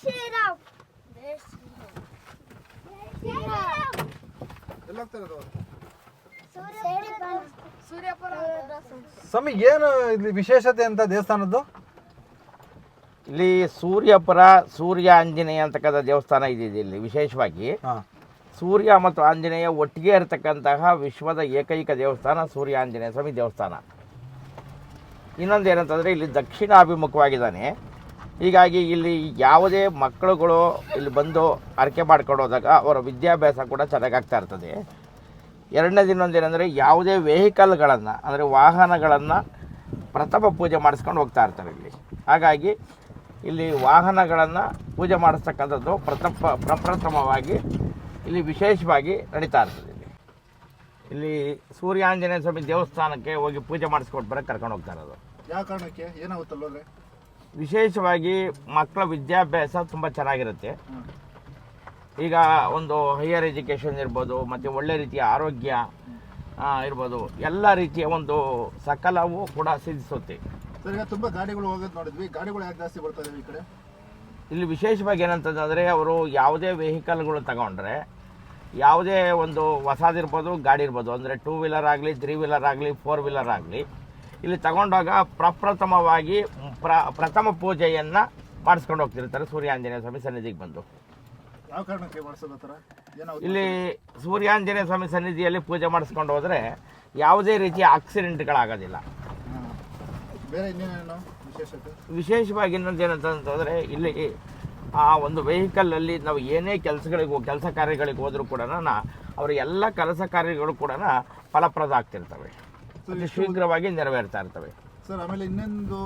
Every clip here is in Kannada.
ಶ್ರೀರಾಮ್ ಸ್ವಾಮಿ ಏನು ಇಲ್ಲಿ ವಿಶೇಷತೆ ಅಂತ ದೇವಸ್ಥಾನದ್ದು? ಇಲ್ಲಿ ಸೂರ್ಯಪುರ ಸೂರ್ಯ ಆಂಜನೇಯ ಅಂತಕ್ಕಂಥ ದೇವಸ್ಥಾನ ಇದೆ ಇಲ್ಲಿ ವಿಶೇಷವಾಗಿ. ಸೂರ್ಯ ಮತ್ತು ಆಂಜನೇಯ ಒಟ್ಟಿಗೆ ಇರತಕ್ಕಂತಹ ವಿಶ್ವದ ಏಕೈಕ ದೇವಸ್ಥಾನ ಸೂರ್ಯ ಆಂಜನೇಯ ಸ್ವಾಮಿ ದೇವಸ್ಥಾನ. ಇನ್ನೊಂದು ಏನಂತಂದರೆ ಇಲ್ಲಿ ದಕ್ಷಿಣಾಭಿಮುಖವಾಗಿದ್ದಾನೆ. ಹೀಗಾಗಿ ಇಲ್ಲಿ ಯಾವುದೇ ಮಕ್ಕಳುಗಳು ಇಲ್ಲಿ ಬಂದು ಆರಕೆ ಮಾಡ್ಕೊಂಡು ಹೋದಾಗ ಅವರ ವಿದ್ಯಾಭ್ಯಾಸ ಕೂಡ ಚೆನ್ನಾಗಾಗ್ತಾ ಇರ್ತದೆ. ಎರಡನೇ ದಿನ ಒಂದೇನೆಂದರೆ ಯಾವುದೇ ವೆಹಿಕಲ್ಗಳನ್ನು, ಅಂದರೆ ವಾಹನಗಳನ್ನು ಪ್ರಥಮ ಪೂಜೆ ಮಾಡಿಸ್ಕೊಂಡು ಹೋಗ್ತಾ ಇರ್ತಾರೆ ಇಲ್ಲಿ. ಹಾಗಾಗಿ ಇಲ್ಲಿ ವಾಹನಗಳನ್ನು ಪೂಜೆ ಮಾಡಿಸ್ತಕ್ಕಂಥದ್ದು ಪ್ರಥಮ, ಪ್ರಪ್ರಥಮವಾಗಿ ಇಲ್ಲಿ ವಿಶೇಷವಾಗಿ ನಡೀತಾ ಇರ್ತದೆ ಇಲ್ಲಿ. ಇಲ್ಲಿ ಸೂರ್ಯಾಂಜನೇಯ ಸ್ವಾಮಿ ದೇವಸ್ಥಾನಕ್ಕೆ ಹೋಗಿ ಪೂಜೆ ಮಾಡಿಸ್ಕೊಂಡು ಬರೋಕ್ಕೆ ಕರ್ಕೊಂಡು ಹೋಗ್ತಾ ಇರೋದು. ಯಾವ ಕಾರಣಕ್ಕೆ? ಏನಾಗುತ್ತಲ್ಲ ವಿಶೇಷವಾಗಿ ಮಕ್ಕಳ ವಿದ್ಯಾಭ್ಯಾಸ ತುಂಬ ಚೆನ್ನಾಗಿರುತ್ತೆ. ಈಗ ಒಂದು ಹೈಯರ್ ಎಜುಕೇಷನ್ ಇರ್ಬೋದು ಮತ್ತು ಒಳ್ಳೆ ರೀತಿಯ ಆರೋಗ್ಯ ಇರ್ಬೋದು. ಎಲ್ಲ ರೀತಿಯ ಒಂದು ಸಕಲವೂ ಕೂಡ ಸಿದ್ಧಿಸುತ್ತೆ. ಸರ್ ಈಗ ತುಂಬಾ ಗಾಡಿಗಳು ಹೋಗೋದು ನೋಡಿದ್ವಿ. ಗಾಡಿಗಳು ಯಾಕೆ ಜಾಸ್ತಿ ಬರ್ತಾ ಇದಾವೆ ಈ ಕಡೆ? ಇಲ್ಲಿ ವಿಶೇಷವಾಗಿ ಏನಂತಂದರೆ ಅವರು ಯಾವುದೇ ವೆಹಿಕಲ್ಗಳು ತಗೊಂಡ್ರೆ ಯಾವುದೇ ಒಂದು ಹೊಸದಿರ್ಬೋದು ಗಾಡಿ ಇರ್ಬೋದು. ಅಂದರೆ ಟೂ ವೀಲರ್ ಆಗಲಿ ತ್ರೀ ವೀಲರ್ ಆಗಲಿ ಫೋರ್ ವೀಲರ್ ಆಗಲಿ ಇಲ್ಲಿ ತಗೊಂಡಾಗ ಪ್ರಪ್ರಥಮವಾಗಿ ಪ್ರ ಪ್ರಥಮ ಪೂಜೆಯನ್ನು ಮಾಡಿಸ್ಕೊಂಡು ಹೋಗ್ತಿರ್ತಾರೆ ಸೂರ್ಯಾಂಜನೇಯ ಸ್ವಾಮಿ ಸನ್ನಿಧಿಗೆ ಬಂದು. ಯಾವ ಕಾರಣಕ್ಕೆ ಮಾಡಿಸೋದು ಥರ? ಇಲ್ಲಿ ಸೂರ್ಯಾಂಜನೇಯ ಸ್ವಾಮಿ ಸನ್ನಿಧಿಯಲ್ಲಿ ಪೂಜೆ ಮಾಡಿಸ್ಕೊಂಡು ಹೋದರೆ ಯಾವುದೇ ರೀತಿಯ ಆಕ್ಸಿಡೆಂಟ್ಗಳಾಗೋದಿಲ್ಲ. ಬೇರೆ ಇನ್ನೇನೇನು ವಿಶೇಷತೆ? ವಿಶೇಷವಾಗಿ ಇನ್ನೊಂದು ಏನಂತಂತಂದರೆ ಇಲ್ಲಿ ಆ ಒಂದು ವೆಹಿಕಲಲ್ಲಿ ನಾವು ಏನೇ ಕೆಲಸಗಳಿಗೆ ಕೆಲಸ ಕಾರ್ಯಗಳಿಗೆ ಹೋದರೂ ಕೂಡ ಅವರ ಎಲ್ಲ ಕೆಲಸ ಕಾರ್ಯಗಳು ಕೂಡ ಫಲಪ್ರದ ಆಗ್ತಿರ್ತವೆ. ಅತಿ ಶೀಘ್ರವಾಗಿ ನೆರವೇರ್ತಾ ಇರ್ತವೆ. ಸರ್ ಆಮೇಲೆ ಇನ್ನೊಂದು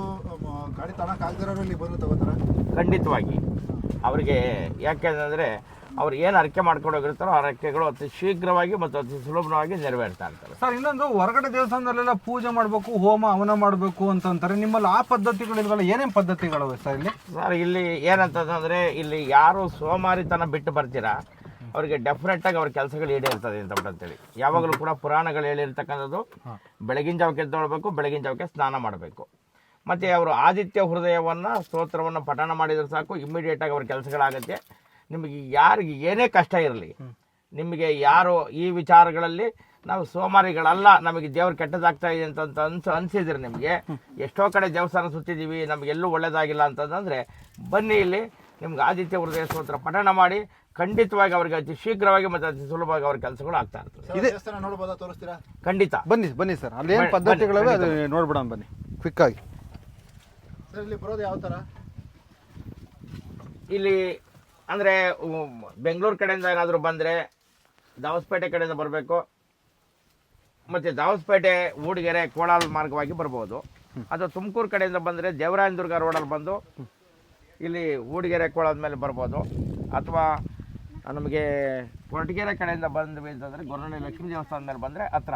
ಗಾಡಿ ತಗೊಳಕ್ ಇಲ್ಲಿ ಬಂದು ತಗೋತಾರೆ ಖಂಡಿತವಾಗಿ. ಅವರಿಗೆ ಯಾಕೆಂದರೆ ಅವ್ರು ಏನು ಅರಕೆ ಮಾಡ್ಕೊಂಡು ಹೋಗಿರ್ತಾರೋ ಆ ಅರಕೆಗಳು ಅತಿ ಶೀಘ್ರವಾಗಿ ಮತ್ತು ಅತಿ ಸುಲಭವಾಗಿ ನೆರವೇರ್ತಾ ಇರ್ತಾರೆ ಸರ್ ಇನ್ನೊಂದು ಹೊರಗಡೆ ದೇವಸ್ಥಾನದಲ್ಲೆಲ್ಲ ಪೂಜೆ ಮಾಡಬೇಕು ಹೋಮ ಹವನ ಮಾಡಬೇಕು ಅಂತಂತಾರೆ. ನಿಮ್ಮಲ್ಲಿ ಆ ಪದ್ಧತಿಗಳು ಇಲ್ವಲ್ಲ ಏನೇನು ಪದ್ಧತಿಗಳು ಸರ್ ಇಲ್ಲಿ? ಸರ್ ಇಲ್ಲಿ ಏನಂತಂದ್ರೆ ಇಲ್ಲಿ ಯಾರು ಸೋಮಾರಿತನ ಬಿಟ್ಟು ಬರ್ತೀರಾ ಅವರಿಗೆ ಡೆಫಿನೆಟ್ಟಾಗಿ ಅವ್ರ ಕೆಲಸಗಳು ಈಡೇರ್ತದೆ ಅಂತ ಅಂತೇಳಿ ಯಾವಾಗಲೂ ಕೂಡ ಪುರಾಣಗಳು ಹೇಳಿರ್ತಕ್ಕಂಥದ್ದು ಬೆಳಗಿನ ಜಾವಕ್ಕೆ ಎದ್ದೊಳ್ಬೇಕು ಬೆಳಗಿನ ಜಾವಕ್ಕೆ ಸ್ನಾನ ಮಾಡಬೇಕು. ಮತ್ತು ಅವರು ಆದಿತ್ಯ ಹೃದಯವನ್ನು ಸ್ತೋತ್ರವನ್ನು ಪಠಣ ಮಾಡಿದ್ರೆ ಸಾಕು ಇಮ್ಮಿಡಿಯೇಟಾಗಿ ಅವ್ರ ಕೆಲಸಗಳಾಗುತ್ತೆ. ನಿಮಗೆ ಯಾರಿಗೆ ಏನೇ ಕಷ್ಟ ಇರಲಿ ನಿಮಗೆ ಯಾರು ಈ ವಿಚಾರಗಳಲ್ಲಿ ನಾವು ಸೋಮಾರಿಗಳಲ್ಲ ನಮಗೆ ದೇವ್ರು ಕೆಟ್ಟದಾಗ್ತಾ ಇದೆ ಅಂತ ಅನ್ಸ ಅನ್ಸಿದ್ರೆ ನಿಮಗೆ ಎಷ್ಟೋ ಕಡೆ ದೇವಸ್ಥಾನ ಸುತ್ತಿದ್ದೀವಿ ನಮಗೆಲ್ಲೂ ಒಳ್ಳೇದಾಗಿಲ್ಲ ಅಂತಂದರೆ ಬನ್ನಿ ಇಲ್ಲಿ ನಿಮ್ಗೆ ಆದಿತ್ಯ ಹೃದಯ ಸ್ತೋತ್ರ ಪಠಣ ಮಾಡಿ ಖಂಡಿತವಾಗಿ ಅವ್ರಿಗೆ ಅತಿ ಶೀಘ್ರವಾಗಿ ಮತ್ತು ಅತಿ ಸುಲಭವಾಗಿ ಅವ್ರ ಕೆಲಸಗಳು ಆಗ್ತಾ ಇರ್ತದೆ. ದೇವಸ್ಥಾನ ನೋಡ್ಬೋದಾ ತೋರಿಸ್ತೀರಾ? ಖಂಡಿತ. ಬನ್ನಿ ಬನ್ನಿ ಸರ್. ಅಲ್ಲಿ ಏನು ಬನ್ನಿ, ಪದ್ಧತಿಗಳಿವೆ ಅದು ನೋಡ್ಬಿಡೋಣ ಬನ್ನಿ. ಕ್ವಿಕ್ ಆಗಿ. ಸರ್ ಇಲ್ಲಿ ಬರೋದು ಯಾವ ಥರ ಇಲ್ಲಿ ಅಂದರೆ ಬೆಂಗಳೂರು ಕಡೆಯಿಂದ ಏನಾದರೂ ಬಂದರೆ ದಾವಸ್ಪೇಟೆ ಕಡೆಯಿಂದ ಬರಬೇಕು. ಮತ್ತು ದಾವಸ್ಪೇಟೆ ಊಡಿಗೆರೆ ಕೋಳಾಲ್ ಮಾರ್ಗವಾಗಿ ಬರ್ಬೋದು. ಅಥವಾ ತುಮಕೂರು ಕಡೆಯಿಂದ ಬಂದರೆ ದೇವರಾಯನದುರ್ಗ ರೋಡಲ್ಲಿ ಬಂದು ಇಲ್ಲಿ ಊಡಿಗೆರೆ ಕೋಳದ ಮೇಲೆ ಬರ್ಬೋದು. ಅಥವಾ ನಮಗೆ ಕೊರಟಗೆರೆ ಕಡೆಯಿಂದ ಬಂದ್ವಿ ಅಂತಂದರೆ ಗೊರವಳ್ಳಿ ಲಕ್ಷ್ಮೀ ದೇವಸ್ಥಾನದ ಮೇಲೆ ಬಂದರೆ ಹತ್ರ.